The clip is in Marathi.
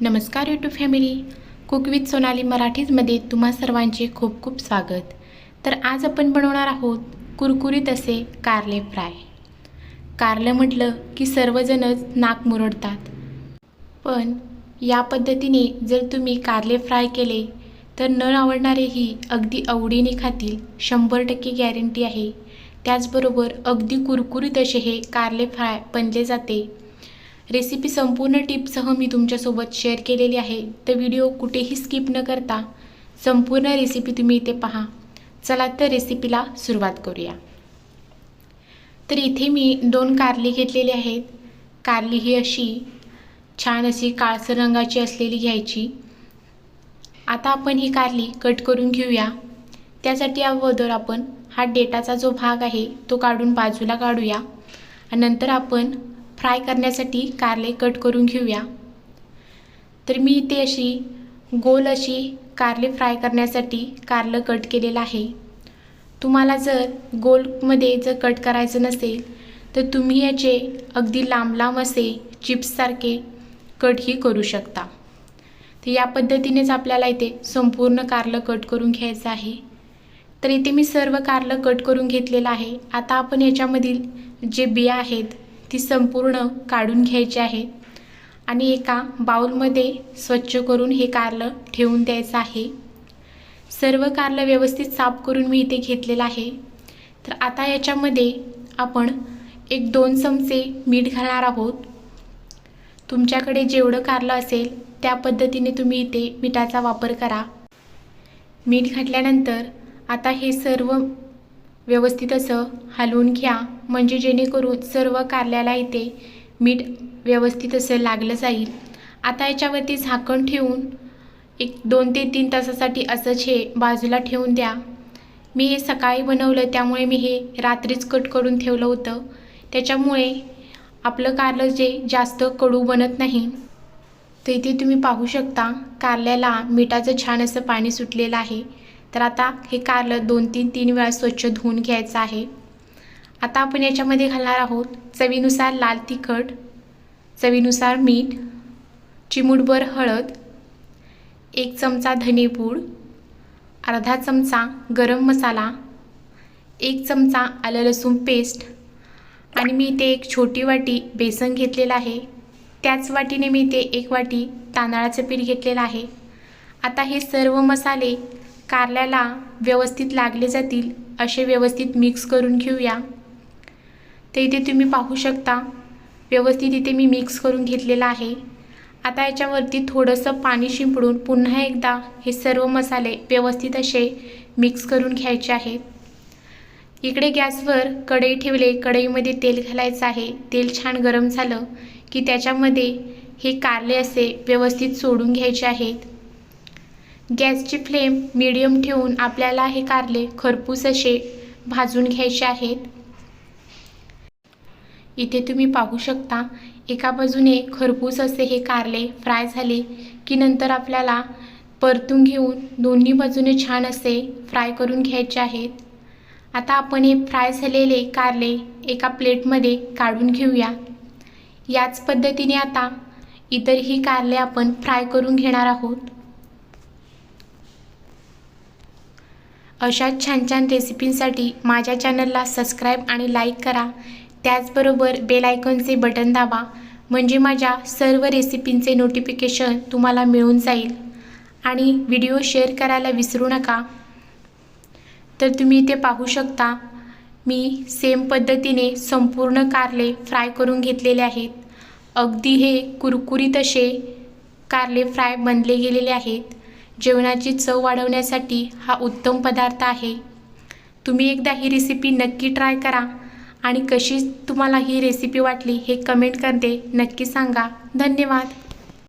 नमस्कार YouTube family cook with Sonali मराठीजमध्ये तुम्हा सर्वांचे खूप खूप स्वागत. तर आज आपण बनवणार आहोत कुरकुरीत असे कारले फ्राय. कारलं म्हटलं की सर्वजणच नाक मुरडतात. पण या पद्धतीने जर तुम्ही कारले फ्राय केले तर न आवडणारेही अगदी आवडीने खातील शंभर टक्के गॅरंटी आहे. त्याचबरोबर अगदी कुरकुरीत असे हे कारले फ्राय बनले जाते. रेसिपी संपूर्ण टिपसह मी तुमच्यासोबत शेअर केलेली आहे. तर व्हिडिओ कुठेही स्किप न करता संपूर्ण रेसिपी तुम्ही इथे पहा. चला तर रेसिपीला सुरुवात करूया. तर इथे मी दोन कारली घेतलेली आहेत. कारली ही अशी छान अशी काळसर रंगाची असलेली घ्यायची. आता आपण ही कारली कट करून घेऊया. त्यासाठी अगोदर आपण हा डेटाचा जो भाग आहे तो काढून बाजूला काढूया. नंतर आपण फ्राय करण्यासाठी कारले कट करून घेऊया. तर मी इथे अशी गोल अशी कारले फ्राय करण्यासाठी कारलं कट केलेलं आहे. तुम्हाला जर गोलमध्ये जर कट करायचं नसेल तर तुम्ही याचे अगदी लांब लांब असे चिप्ससारखे कटही करू शकता. तर या पद्धतीनेच आपल्याला इथे संपूर्ण कारलं कट करून घ्यायचं आहे. तर इथे मी सर्व कारलं कट करून घेतलेलं आहे. आता आपण याच्यामधील जे बिया आहेत ती संपूर्ण काढून घ्यायची आहे. आणि एका बाउलमध्ये स्वच्छ करून हे कारलं ठेवून द्यायचं आहे. सर्व कारलं व्यवस्थित साफ करून मी इथे घेतलेलं आहे. तर आता याच्यामध्ये आपण एक दोन चमचे मीठ घालणार आहोत. तुमच्याकडे जेवढं कारलं असेल त्या पद्धतीने तुम्ही इथे मिठाचा वापर करा. मीठ घातल्यानंतर आता हे सर्व व्यवस्थित असं हलवून घ्या. म्हणजे जेणेकरून सर्व कारल्याला इथे मीठ व्यवस्थित असं लागलं जाईल. आता याच्यावरती झाकण ठेवून एक दोन ते तीन तासासाठी असंच हे बाजूला ठेवून द्या. मी हे सकाळी बनवलं त्यामुळे मी हे रात्रीच कट करून ठेवलं होतं. त्याच्यामुळे आपलं कारलं जे जास्त कडू बनत नाही तर इथे तुम्ही पाहू शकता कारल्याला मिठाचं छान असं पाणी सुटलेलं आहे. तर आता हे कारलं दोन तीन तीन वेळा स्वच्छ धुवून घ्यायचं आहे. आता आपण याच्यामध्ये घालणार आहोत चवीनुसार लाल तिखट चवीनुसार मीठ चिमूटभर हळद एक चमचा धनेपूड अर्धा चमचा गरम मसाला एक चमचा आलं लसूण पेस्ट आणि मी इथे एक छोटी वाटी बेसन घेतलेलं आहे. त्याच वाटीने मी इथे एक वाटी तांदळाचं पीठ घेतलेलं आहे. आता हे सर्व मसाले कारल्याला व्यवस्थित लागले जातील असे व्यवस्थित मिक्स करून घेऊया. तर इथे तुम्ही पाहू शकता. व्यवस्थित इथे मी मिक्स करून घेतलेलं आहे. आता याच्यावरती थोडंसं पाणी शिंपडून पुन्हा एकदा हे सर्व मसाले व्यवस्थित असे मिक्स करून घ्यायचे आहेत. इकडे गॅसवर कढई ठेवले. कढईमध्ये तेल घालायचं आहे. तेल छान गरम झालं की त्याच्यामध्ये हे कारले असे व्यवस्थित सोडून घ्यायचे आहेत. गॅसची फ्लेम मिडियम ठेवून आपल्याला हे कारले खरपूस असे भाजून घ्यायचे आहेत. इथे तुम्ही पाहू शकता. एका बाजूने खरपूस असे हे कारले फ्राय झाले की नंतर आपल्याला परतून घेऊन दोन्ही बाजूने छान असे फ्राय करून घ्यायचे आहेत. आता आपण हे फ्राय झालेले कारले एका प्लेटमध्ये काढून घेऊया. याच पद्धतीने आता इतरही कारले आपण फ्राय करून घेणार आहोत. अशाच छान छान रेसिपींसाठी माझ्या चॅनलला सबस्क्राईब आणि लाईक करा. त्याचबरोबर बेल आयकॉनचे बटन दाबा म्हणजे माझ्या सर्व रेसिपींचे नोटिफिकेशन तुम्हाला मिळून जाईल. आणि व्हिडिओ शेअर करायला विसरू नका. तर तुम्ही इथे पाहू शकता मी सेम पद्धतीने संपूर्ण कारले फ्राय करून घेतलेले आहेत. अगदी हे कुरकुरीत असे कारले फ्राय बनले गेलेले आहेत. जेवणाची चव वाढवण्यासाठी हा उत्तम पदार्थ आहे. तुम्ही एकदा ही रेसिपी नक्की ट्राय करा. आणि कशी तुम्हाला ही रेसिपी वाटली हे कमेंट करते. नक्की सांगा. धन्यवाद.